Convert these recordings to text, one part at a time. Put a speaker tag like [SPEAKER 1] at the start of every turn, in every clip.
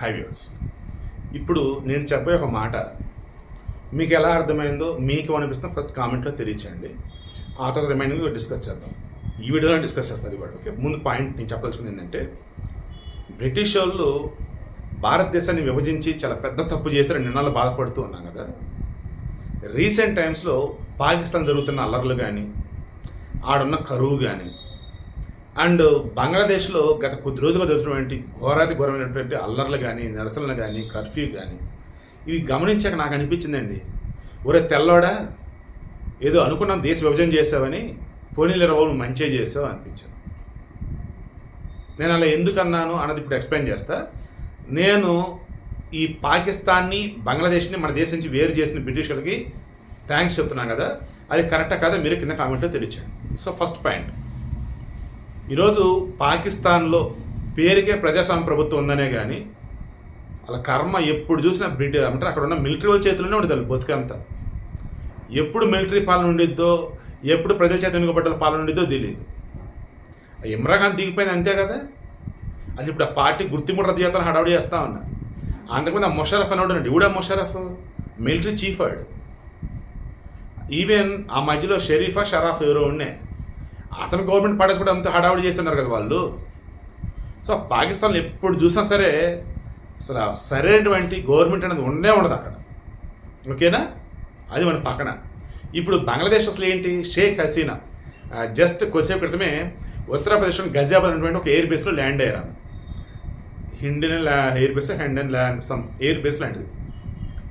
[SPEAKER 1] Highways. ఇప్పుడు నేను చెప్పే ఒక మాట. మీకు ఎలా అర్థమైందో మీకు అనిపిస్తుందో ఫస్ట్ కామెంట్లో తెలియచేయండి. ఆ తర్వాత రిమైనింగ్ డిస్కస్ చేద్దాం. ఈ వీడియోలో డిస్కస్ చేస్తుంది ఇది కూడా ఓకే ముందు పాయింట్ నేను చెప్పాల్సింది ఏంటంటే బ్రిటిష్ వాళ్ళు భారతదేశాన్ని విభజించి చాలా పెద్ద తప్పు చేశారని నిన్నాళ్ళు బాధపడుతూ ఉన్నాం కదా. రీసెంట్ టైమ్స్లో పాకిస్తాన్ జరుగుతున్న అల్లర్లు కానీ ఆడున్న కరువు కానీ అండ్ బంగ్లాదేశ్లో గత కొద్ది రోజులుగా జరుగుతున్నటువంటి ఘోరాతి ఘోరమైనటువంటి అల్లర్లు కానీ నిరసనలు కానీ కర్ఫ్యూ కానీ ఇవి గమనించాక నాకు అనిపించిందండి. ఒరే తెల్లోడా ఏదో అనుకున్నాం దేశ విభజన చేసావని పోనీల రోజు మంచిగా చేసావు అనిపించింది. నేను అలా ఎందుకు అన్నాను అన్నది ఇప్పుడు ఎక్స్ప్లెయిన్ చేస్తా. నేను ఈ పాకిస్తాన్ని బంగ్లాదేశ్ని మన దేశం నుంచి వేరు చేసిన బ్రిటిష్ థ్యాంక్స్ చెప్తున్నాను కదా. అది కరెక్టా కదా మీరు కింద కామెంట్లో తెలియచాను సో ఫస్ట్ పాయింట్. ఈరోజు పాకిస్తాన్లో పేరుకే ప్రజాస్వామ్య ప్రభుత్వం ఉందనే కానీ వాళ్ళ కర్మ ఎప్పుడు చూసినా బ్రిటిష్ అంటే అక్కడ ఉన్న మిలిటరీ వాళ్ళ చేతిలోనే ఉండేది వాళ్ళు బతుకంతా. ఎప్పుడు మిలిటరీ పాలన ఉండిద్దో ఎప్పుడు ప్రజల చేత ఎన్నుకబడ్డ పాలన ఉండిద్దో తెలియదు ఇమ్రాన్ ఖాన్ దిగిపోయింది అంతే కదా? అది ఇప్పుడు ఆ పార్టీ గుర్తింపు రద్దు చేస్తాను హడావుడి చేస్తా ఉన్నా. అంతకుముందు ఆ ముషరఫ్ అని ఉన్నాడు. ఇవిడా ముషరఫ్? మిలిటరీ చీఫ్ ఆడు ఈవెన్ ఆ మధ్యలో షరీఫా షరాఫ్ ఎవరో ఉన్నాయి అతను గవర్నమెంట్ పార్టీస్ కూడా అంత హడావుడి చేస్తున్నారు కదా వాళ్ళు. సో పాకిస్తాన్లో ఎప్పుడు చూసినా సరే అసలు సరైనటువంటి గవర్నమెంట్ అనేది ఉండే ఉండదు అక్కడ. ఓకేనా? అది మన పక్కన. ఇప్పుడు బంగ్లాదేశ్ అసలు ఏంటి? షేక్ హసీనా. జస్ట్ కొద్దిసేపు క్రితమే ఉత్తరప్రదేశ్లో గజియాబాద్ అనేటువంటి ఒక ఎయిర్ బేస్లో ల్యాండ్ అయ్యారు Hindon ల్యా air base Hindon land some air base లాంటిది.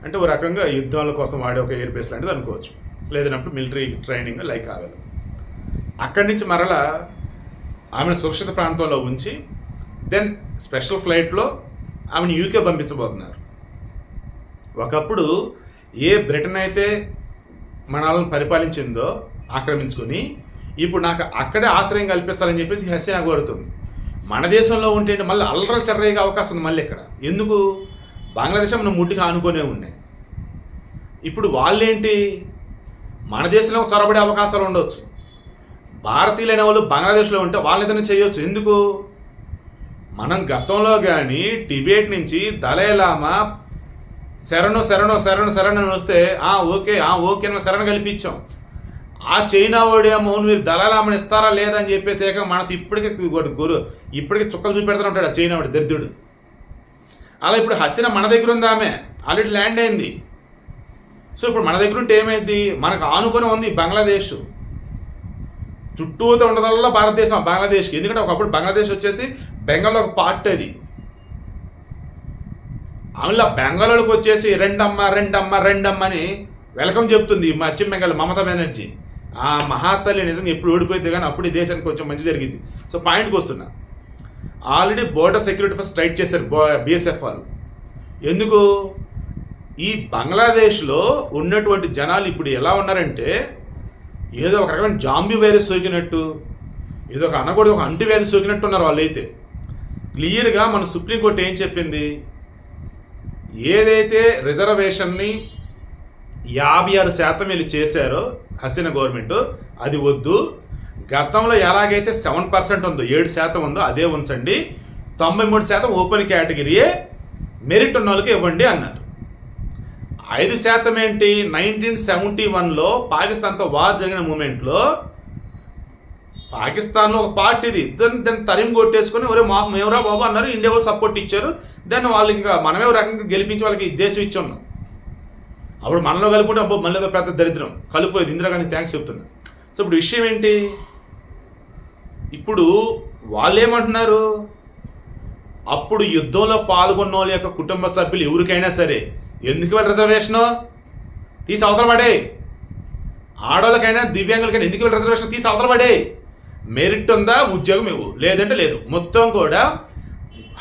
[SPEAKER 1] అంటే ఒక రకంగా యుద్ధాల కోసం వాడే ఒక ఎయిర్ బేస్ లాంటిది అనుకోవచ్చు. లేదన్నప్పుడు మిలిటరీ ట్రైనింగ్ లైక్ కావాలి అక్కడి నుంచి మరలా ఆమెను సురక్షిత ప్రాంతంలో ఉంచి దెన్ స్పెషల్ ఫ్లైట్లో ఆమెను యూకే పంపించబోతున్నారు. ఒకప్పుడు ఏ బ్రిటన్ అయితే మనల్ని పరిపాలించిందో ఆక్రమించుకొని ఇప్పుడు నాకు అక్కడే ఆశ్రయం కల్పించాలని చెప్పేసి హసీనా కోరుతుంది. మన దేశంలో ఉంటే మళ్ళీ అల్లరలు చెర్రయ్యే అవకాశం ఉంది మళ్ళీ ఇక్కడ. ఎందుకు? బంగ్లాదేశ్ మనం ముట్టిగా ఆనుకునే ఉన్నాయి. ఇప్పుడు వాళ్ళేంటి? మన దేశంలో చొరబడే అవకాశాలు ఉండవచ్చు భారతీయులైన వాళ్ళు బంగ్లాదేశ్లో ఉంటే వాళ్ళని ఏదైనా చేయొచ్చు. ఎందుకు? మనం గతంలో కానీ టిబేట్ నుంచి దలైలామా శరణు శరణు శరణు శరణు అని వస్తే ఆ ఓకే ఆ ఓకే అని శరణ్ కల్పించాం. ఆ చైనా వాడేమో మీరు దళాలామని ఇస్తారా లేదని చెప్పేసి ఏక మనతో ఇప్పటికే గురు- గురు ఇప్పటికే చుక్కలు చూపెడుతూనే ఉంటాడు ఆ చైనా వాడు దరిద్రుడు. అలా ఇప్పుడు హసీనా మన దగ్గర ఉంది ఆమె. ఆల్రెడీ ల్యాండ్ అయింది. సో ఇప్పుడు మన దగ్గర ఉంటే ఏమైంది మనకు ఆనుకొని ఉంది బంగ్లాదేశ్. చుట్టూతో ఉండదల్లా భారతదేశం బంగ్లాదేశ్కి. ఎందుకంటే ఒకప్పుడు బంగ్లాదేశ్ వచ్చేసి బెంగాల్ ఒక పార్ట్ అది. అందులో బెంగాల్లోకి వచ్చేసి రెండమ్మ రెండమ్మ రెండమ్మ అని వెల్కమ్ చెప్తుంది పశ్చిమ బెంగాల్ మమతా బెనర్జీ. ఆ మహాతల్లి నిజంగా ఎప్పుడు ఓడిపోయింది కానీ అప్పుడు ఈ దేశానికి కొంచెం మంచి జరిగింది. సో పాయింట్కి వస్తున్నా. Already border security first strike చేశారు బిఎస్ఎఫ్ వాళ్ళు. ఎందుకు? ఈ బంగ్లాదేశ్లో ఉన్నటువంటి జనాలు ఇప్పుడు ఎలా ఉన్నారంటే ఏదో ఒక రకమైన జాంబీ వైరస్ సోకినట్టు ఏదో ఒక అనకూడదు ఒక అంటువ్యాధి సోకినట్టు ఉన్నారు వాళ్ళైతే. క్లియర్గా మన సుప్రీంకోర్టు ఏం చెప్పింది? ఏదైతే రిజర్వేషన్ని యాభై ఆరు శాతం వీళ్ళు చేశారో హసీనా గవర్నమెంట్ అది వద్దు. గతంలో ఎలాగైతే సెవెన్ పర్సెంట్ ఉందో ఏడు శాతం ఉందో అదే ఉంచండి. తొంభై మూడు శాతం ఓపెన్ కేటగిరీయే మెరిట్ ఉన్న వాళ్ళకి ఇవ్వండి అన్నారు. ఐదు శాతం ఏంటి? నైన్టీన్ సెవెంటీ వన్లో పాకిస్తాన్తో వార్ జరిగిన మూమెంట్లో పాకిస్తాన్లో ఒక పార్టీది. దాన్ని దాన్ని తరిమి కొట్టేసుకొని ఒరే మాకు మేమరా బాబు అన్నారు. ఇండియా వాళ్ళు సపోర్ట్ ఇచ్చారు. దాన్ని వాళ్ళకి ఇంకా మనమే రకంగా గెలిపించి వాళ్ళకి దేశం ఇచ్చి. ఉన్నాం అప్పుడు మనలో కలుపుకుంటే అబ్బో మళ్ళీ ఏదో పెద్ద దరిద్రం. కలుపుకోలేదు. ఇందిరాగాంధీ థ్యాంక్స్ చెప్తున్నా. సో ఇప్పుడు విషయం ఏంటి? ఇప్పుడు వాళ్ళు ఏమంటున్నారు? అప్పుడు యుద్ధంలో పాల్గొన్న వాళ్ళ యొక్క కుటుంబ సభ్యులు ఎవరికైనా సరే ఎందుకు ఇవ్వాలి రిజర్వేషను తీసి అవతల పడే. ఆడవాళ్ళకైనా దివ్యాంగులకైనా ఎందుకు ఇవ్వాలి రిజర్వేషన్ తీసి అవతల పడే. మెరిట్ ఉందా? ఉద్యోగం ఇవ్వు. లేదంటే లేదు. మొత్తం కూడా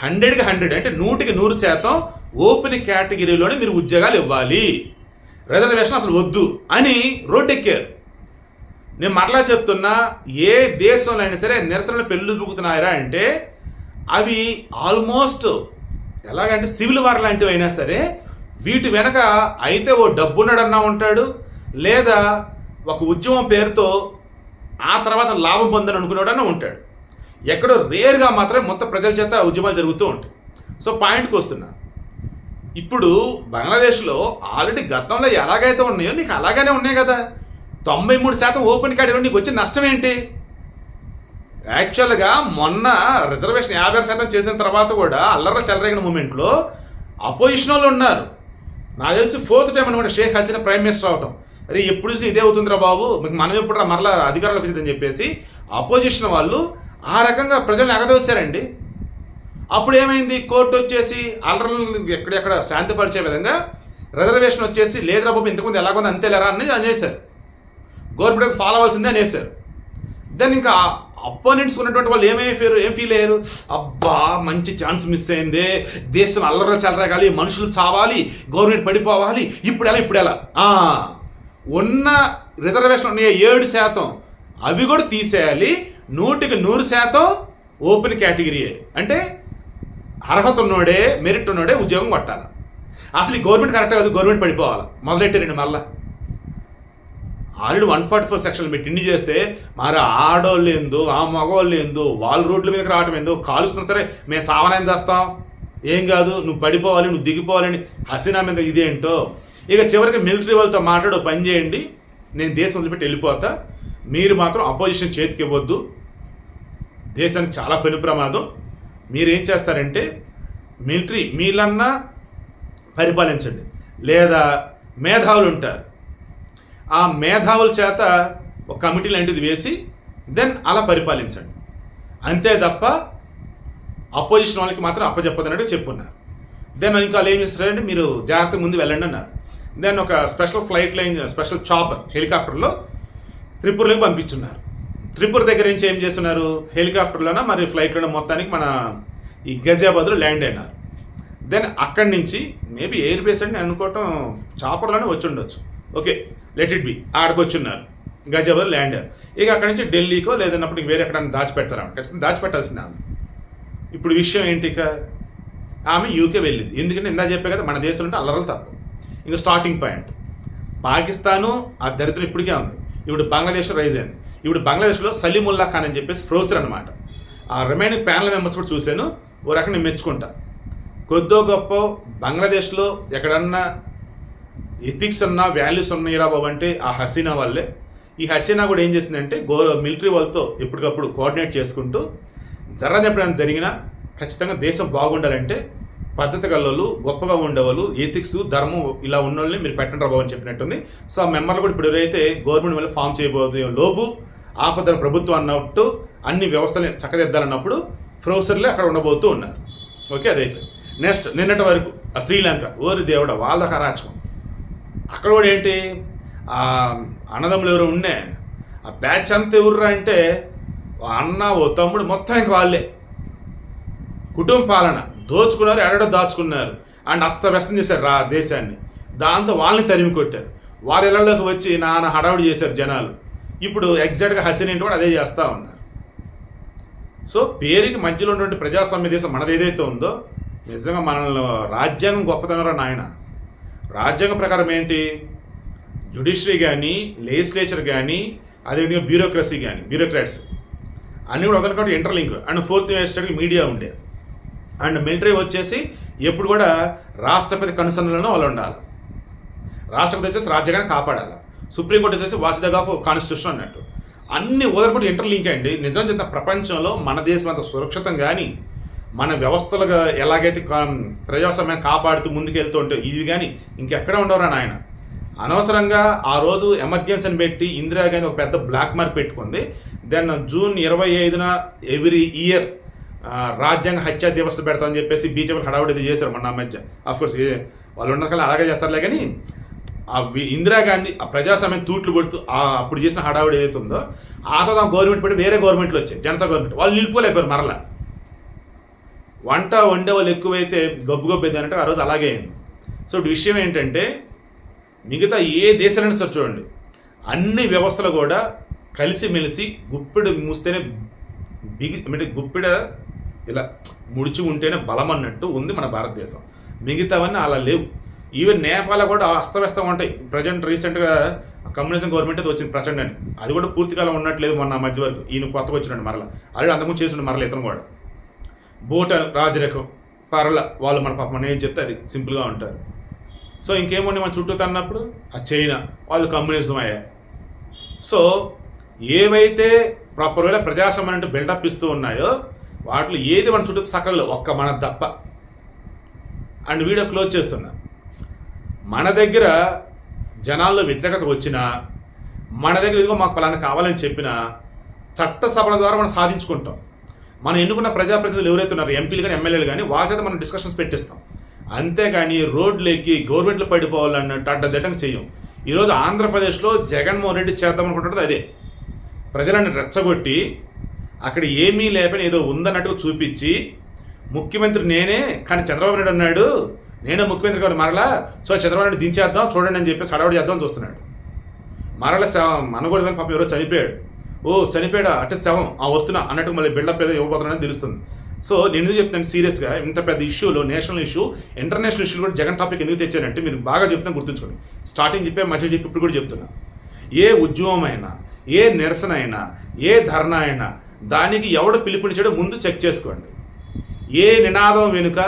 [SPEAKER 1] హండ్రెడ్కి హండ్రెడ్ అంటే నూటికి నూరు శాతం ఓపెన్ కేటగిరీలోనే మీరు ఉద్యోగాలు ఇవ్వాలి. రిజర్వేషన్ అసలు వద్దు అని రోడ్డెక్కారు. నేను మరలా చెప్తున్నా ఏ దేశంలో అయినా సరే నిరసనలు పెళ్ళి దూకుతున్నారా అంటే అవి ఆల్మోస్ట్ ఎలాగంటే సివిల్ వార్ లాంటివి అయినా సరే వీటి వెనక అయితే ఓ డబ్బున్నాడన్నా ఉంటాడు లేదా ఒక ఉద్యమం పేరుతో ఆ తర్వాత లాభం పొందని అనుకునేవాడన్నా ఉంటాడు. ఎక్కడో రేర్గా మాత్రమే మొత్తం ప్రజల చేత ఉద్యమాలు జరుగుతూ ఉంటాయి. సో పాయింట్కి వస్తున్నా. ఇప్పుడు బంగ్లాదేశ్లో ఆల్రెడీ గతంలో ఎలాగైతే ఉన్నాయో నీకు అలాగనే ఉన్నాయి కదా. తొంభై మూడు శాతం ఓపెన్ కేటగిరీ నీకు వచ్చిన నష్టం ఏంటి? యాక్చువల్గా మొన్న రిజర్వేషన్ యాభై శాతం చేసిన తర్వాత కూడా అల్లర చెలరేగిన మూమెంట్లో అపోజిషన్ వాళ్ళు ఉన్నారు. నాకు తెలిసి ఫోర్త్ టైం అనమాట షేక్ హసీనా ప్రైమ్ మినిస్టర్ అవటం. అరే ఎప్పుడు ఇదే అవుతుందిరా బాబు. మీకు మనం ఎప్పుడు మరలా అధికారంలోకి వచ్చిందని చెప్పేసి అపోజిషన్ వాళ్ళు ఆ రకంగా ప్రజల్ని ఎగదోశారండి అప్పుడు ఏమైంది? కోర్టు వచ్చేసి అల్లర్లను ఎక్కడెక్కడ శాంతిపరిచే విధంగా రిజర్వేషన్ వచ్చేసి లేదురా బాబు ఇంతకుముందు ఎలాగొంది అంతేలేరా అని అనేసారు గవర్నమెంట్ ఫాలో అవ్వాల్సిందే అనేసారు దెన్ ఇంకా అపోనెంట్స్ ఉన్నటువంటి వాళ్ళు ఏమైపోయారు ఏం ఫీల్ అయ్యారు? అబ్బా మంచి ఛాన్స్ మిస్ అయిందే. దేశం అల్లర చల్లరగాలి మనుషులు చావాలి గవర్నమెంట్ పడిపోవాలి ఇప్పుడు ఎలా ఇప్పుడు ఎలా ఉన్న రిజర్వేషన్ ఉన్నాయి ఏడు శాతం. అవి కూడా తీసేయాలి. నూటికి నూరు శాతం ఓపెన్ కేటగిరీయే అంటే అర్హత ఉన్నోడే మెరిట్ ఉన్నోడే ఉద్యోగం కొట్టాలి. అసలు ఈ గవర్నమెంట్ కరెక్ట్ కాదు గవర్నమెంట్ పడిపోవాలి. మొదలెట్టారండి మళ్ళీ? Already one forty four section పెట్టి ఇన్ని చేస్తే మరి ఆడోళ్ళు ఏందో ఆ మగవాళ్ళు ఏందో వాళ్ళ రోడ్ల మీదకి రావడం ఏందో కాలుస్తున్నా సరే మేము చావనని చేస్తాం? ఏం కాదు నువ్వు పడిపోవాలి నువ్వు దిగిపోవాలని హసీనా మీద ఇదేంటో? ఇక చివరికి మిలిటరీ వాళ్ళతో మాట్లాడు పని చేయండి నేను దేశం వదిలిపెట్టి వెళ్ళిపోతా. మీరు మాత్రం అపోజిషన్ చేతికి ఇవ్వద్దు. దేశానికి చాలా పెను ప్రమాదం. మీరేం చేస్తారంటే మిలిటరీ మీలన్నా పరిపాలించండి. లేదా మేధావులు ఉంటారు. ఆ మేధావుల చేత ఒక కమిటీ లాంటిది వేసి దెన్ అలా పరిపాలించండి. అంతే తప్ప అపోజిషన్ వాళ్ళకి మాత్రం అప్పచెప్పదన్నట్టు చెప్పున్నారు. దెన్ ఇంకా ఏం చేస్తారంటే మీరు జాగ్రత్తగా ముందు వెళ్ళండి అన్నారు. దెన్ ఒక special flight line special chopper హెలికాప్టర్లో త్రిపురలోకి పంపించున్నారు. త్రిపుర దగ్గర నుంచి ఏం చేస్తున్నారు? హెలికాప్టర్లోన మరి ఫ్లైట్లోనే మొత్తానికి మన ఈ గజియాబాద్లో ల్యాండ్ అయినారు. దెన్ అక్కడి నుంచి మేబీ ఎయిర్ బేస్ అని అనుకోవటం చాపర్లోనే వచ్చి ఉండొచ్చు. ఓకే లెట్ ఇట్ బి ఆడకు వచ్చి ఉన్నారు గజియాబాద్ ఇక అక్కడి నుంచి ఢిల్లీకో లేదన్నప్పుడు వేరే ఎక్కడైనా దాచిపెడతారు ఖచ్చితంగా దాచిపెట్టాల్సింది ఆమె. ఇప్పుడు విషయం ఏంటి ఇక? ఆమె యూకే వెళ్ళింది. ఎందుకంటే ఇందా చెప్పే కదా మన దేశంలో అల్లరలు తప్పు ఇంకా స్టార్టింగ్ పాయింట్ పాకిస్తాను ఆ దరిద్రం ఇప్పటికే ఉంది. ఇప్పుడు బంగ్లాదేశ్ రైజ్ అయింది. ఇప్పుడు బంగ్లాదేశ్లో సలీముల్లా ఖాన్ అని చెప్పేసి ఫ్రోజర్ అనమాట ఆ రిమైనింగ్ ప్యానల్ మెంబర్స్ కూడా చూశాను. ఓ రకంగా నేను మెచ్చుకుంటా. కొద్దో గొప్ప బంగ్లాదేశ్లో ఎక్కడన్నా ఎథిక్స్ ఉన్నా వాల్యూస్ ఉన్నాయిరా బాబు అంటే ఆ హసీనా వాళ్ళే. ఈ హసీనా కూడా ఏం చేసిందంటే గో మిలిటరీ వాళ్ళతో ఎప్పటికప్పుడు కోఆర్డినేట్ చేసుకుంటూ జరగని ఎప్పుడైనా జరిగినా ఖచ్చితంగా దేశం బాగుండాలంటే పద్ధతి గల్లోళ్ళు గొప్పగా ఉండేవాళ్ళు ఎథిక్స్ ధర్మం ఇలా ఉన్న వాళ్ళని మీరు పెట్టండి బాబు అని చెప్పినట్టుంది. సో ఆ మెంబర్లు కూడా ఇప్పుడు ఎవరైతే గవర్నమెంట్ వల్ల ఫామ్ చేయబోతున్న లోపు ఆపదన ప్రభుత్వం అన్నట్టు అన్ని వ్యవస్థలు చక్కదిద్దాలన్నప్పుడు ప్రొఫెసర్లే అక్కడ ఉండబోతూ ఉన్నారు. ఓకే అదైతే నెక్స్ట్ నిన్నటి వరకు ఆ శ్రీలంక ఓరి దేవుడ వాళ్ళ అరాచకం అక్కడ కూడా ఏంటి? ఆ అన్నదమ్ములు ఎవరు ఉండే. ఆ బ్యాచ్ అంతా ఎవర్రా అంటే అన్న ఓ తమ్ముడు మొత్తం ఇంక వాళ్ళే. కుటుంబ పాలన. దోచుకున్నారు ఎడడో దాచుకున్నారు. అండ్ అస్తవ్యస్తం చేశారు రా దేశాన్ని. దాంతో వాళ్ళని తరిమి కొట్టారు. వారి ఇళ్ళలోకి వచ్చి నాన్న హడావుడి చేశారు జనాలు. ఇప్పుడు ఎగ్జాక్ట్గా హసీన్ ఏంటి కూడా అదే చేస్తూ ఉన్నారు. సో పేరుకి మధ్యలో ఉన్నటువంటి ప్రజాస్వామ్య దేశం మనది ఏదైతే ఉందో నిజంగా మనల్ని రాజ్యాంగం గొప్పతనరా నాయన? రాజ్యాంగ ప్రకారం ఏంటి? జుడిషియరీ కానీ లెజిస్లేచర్ కానీ అదేవిధంగా బ్యూరోక్రసీ కానీ బ్యూరోక్రాట్స్. అన్నీ కూడా వదలకుండా ఇంటర్లింక్. అండ్ ఫోర్త్ స్టేట్కి మీడియా ఉండే. అండ్ మిలిటరీ వచ్చేసి ఎప్పుడు కూడా రాష్ట్రపతి కన్సర్న్లను వాళ్ళు ఉండాలి. రాష్ట్రపతి వచ్చేసి రాజ్యాంగాన్ని కాపాడాలి. సుప్రీంకోర్టు వచ్చేసి వాసిదగ్ ఆఫ్ కాన్స్టిట్యూషన్ అన్నట్టు. అన్ని వదలకుండా ఇంటర్లింక్ అండి. నిజం చెంత ప్రపంచంలో మన దేశం అంత సురక్షితం కానీ మన వ్యవస్థలుగా ఎలాగైతే ప్రజాస్వామ్యం కాపాడుతూ ముందుకెళ్తూ ఉంటే ఇది కానీ ఇంకెక్కడ ఉండవురా నాయన? అనవసరంగా ఆ రోజు ఎమర్జెన్సీని పెట్టి ఇందిరాగాంధీ ఒక పెద్ద బ్లాక్ మార్క్ పెట్టుకుంది. దెన్ జూన్ ఇరవై ఐదున ఎవ్రీ ఇయర్ రాజ్యాంగ హత్యా దివస్ పెడతామని చెప్పేసి బీజేపీ హడావుడి చేశారు మన మధ్య. అఫ్కోర్స్ వాళ్ళు ఉన్న కాలం అలాగే చేస్తారులే కానీ ఆ ఇందిరాగాంధీ ఆ ప్రజాస్వామ్యం తూట్లు కొడుతూ ఆ అప్పుడు చేసిన హడావుడి ఏదైతే ఉందో ఆ తర్వాత గవర్నమెంట్ పెట్టి వేరే గవర్నమెంట్లు వచ్చాయి జనతా గవర్నమెంట్. వాళ్ళు నిలుపుకోలేకపోయారు మరలా. వంట వండే వాళ్ళు ఎక్కువైతే గబ్బు గబ్బు అయింది అంటే ఆ రోజు అలాగే అయింది. సో విషయం ఏంటంటే మిగతా ఏ దేశాలైనా సరే చూడండి అన్ని వ్యవస్థలు కూడా కలిసిమెలిసి గుప్పిడి మూస్తేనే బిగి అంటే గుప్పిడ ఇలా ముడిచి ఉంటేనే బలం అన్నట్టు ఉంది మన భారతదేశం. మిగతావన్నీ అలా లేవు. ఈవెన్ నేపాల్ కూడా అస్తవ్యస్తం ఉంటాయి. ప్రజెంట్ రీసెంట్గా కమ్యూనిజం గవర్నమెంట్ అది వచ్చింది ప్రచండ్ అని. అది కూడా పూర్తికాలం ఉన్నట్లేదు మొన్న మధ్య వరకు. ఈయన కొత్తగా వచ్చినాడు మరలా. ఆల్రెడీ అంతకుముందు చేసిండు మరలా ఇతను కూడా. భూటాన్ రాజరేఖ పర్ల వాళ్ళు మన పాప మనం ఏం చెప్తే అది సింపుల్గా ఉంటారు. సో ఇంకేముంది మన చుట్టూ తన్నప్పుడు? ఆ చైనా. వాళ్ళు కమ్యూనిజం అయ్యారు. సో ఏవైతే ప్రాపర్గా ప్రజాస్వామ్యం అంటే బిల్డప్ ఇస్తూ ఉన్నాయో వాటిలో ఏది మన చుట్టూ సకల్లో ఒక్క మన తప్ప. అండ్ వీడియో క్లోజ్ చేస్తున్నా. మన దగ్గర జనాల్లో వ్యతిరేకత వచ్చినా మన దగ్గర ఇదిగో మాకు పలానా కావాలని చెప్పినా చట్టసభల ద్వారా మనం సాధించుకుంటాం. మనం ఎన్నుకున్న ప్రజాప్రతినిధులు ఎవరైతే ఉన్నారు ఎంపీలు కానీ ఎమ్మెల్యేలు కానీ వాళ్ళ చేత మనం డిస్కషన్స్ పెట్టిస్తాం. అంతేగాని రోడ్లు ఎక్కి గవర్నమెంట్లో పడిపోవాలన్నట్టు అడ్డదిడ్డంగా చేయం. ఈరోజు ఆంధ్రప్రదేశ్లో జగన్మోహన్ రెడ్డి చేద్దాం అనుకుంటున్నది అదే. ప్రజలను రెచ్చగొట్టి అక్కడ ఏమీ లేపని ఏదో ఉందన్నట్టుగా చూపించి ముఖ్యమంత్రి నేనే కానీ చంద్రబాబు నాయుడు అన్నాడు నేనే ముఖ్యమంత్రి గారు మరలా సో చంద్రబాబు నాయుడు దించేద్దాం చూడండి అని చెప్పేసి హడావుడి చేద్దాం చూస్తున్నాడు. మరల శవం మనకూడదని పాపం ఎవరో చనిపోయాడు. ఓ చనిపోయాడా? అంటే శవం ఆ వస్తున్నా అన్నట్టు మళ్ళీ బిల్డప్ ఏదో ఇవ్వబోతున్నాడని తెలుస్తుంది. సో నేను ఎందుకు చెప్తాను సీరియస్గా ఇంత పెద్ద ఇష్యూలో నేషనల్ ఇష్యూ ఇంటర్నేషనల్ ఇష్యూ కూడా జగన్ టాపిక్ ఎందుకు తెచ్చానంటే మీరు బాగా చెప్తున్నా గుర్తుంచుకోండి. స్టార్టింగ్ చెప్పే మధ్య చెప్పి ఇప్పుడు కూడా చెప్తున్నా. ఏ ఉద్యమం అయినా ఏ నిరసన అయినా ఏ ధర్నా అయినా దానికి ఎవడు పిలుపునిచ్చాడో ముందు చెక్ చేసుకోండి. ఏ నినాదం వెనుక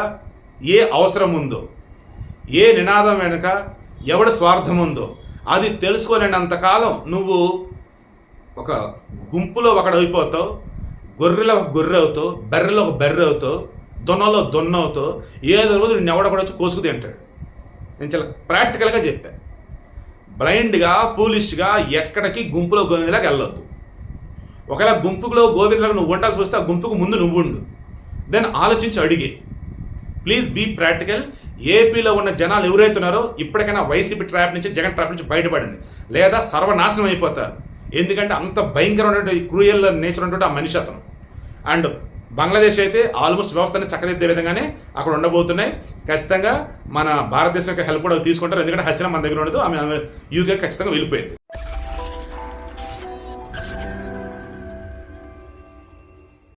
[SPEAKER 1] ఏ అవసరం ఉందో ఏ నినాదం వెనుక ఎవడ స్వార్థం ఉందో అది తెలుసుకోలేనంతకాలం నువ్వు ఒక గుంపులో ఒకడైపోతావు గొర్రెలో ఒక గొర్రె అవుతావు బర్రెలో ఒక బర్రె అవుతావు దొన్నలో దొన్న అవుతావు ఏదో రోజు నేను ఎవడ కూడా వచ్చి కోసుకు తింటాడు. నేను చాలా ప్రాక్టికల్గా చెప్పాను బ్లైండ్గా ఫూలిష్గా ఎక్కడికి గుంపులో గోవిందలాగా వెళ్ళొద్దు. ఒకవేళ గుంపులో గోవిందలాగా నువ్వు ఉండాల్సి వస్తే ఆ గుంపుకు ముందు నువ్వు ఉండు. దెన్ ఆలోచించి అడిగే. ప్లీజ్ బీ ప్రాక్టికల్ ఏపీలో ఉన్న జనాలు ఎవరైతున్నారో ఇప్పటికైనా వైసీపీ ట్రాప్ నుంచి జగన్ ట్రాప్ నుంచి బయటపడండి లేదా సర్వనాశనం అయిపోతారు. ఎందుకంటే అంత భయంకరమైనటువంటి క్రూయల్ నేచర్ ఉన్నటువంటి ఆ మనిషి అతను. అండ్ బంగ్లాదేశ్ అయితే ఆల్మోస్ట్ వ్యవస్థని చక్కదిద్దే విధంగానే అక్కడ ఉండబోతున్నాయి. ఖచ్చితంగా మన భారతదేశం యొక్క హెల్ప్ కూడా వాళ్ళు తీసుకుంటారు. ఎందుకంటే హసీనా మన దగ్గర ఉండదు. ఆమె యూకే ఖచ్చితంగా వెళ్ళిపోయింది.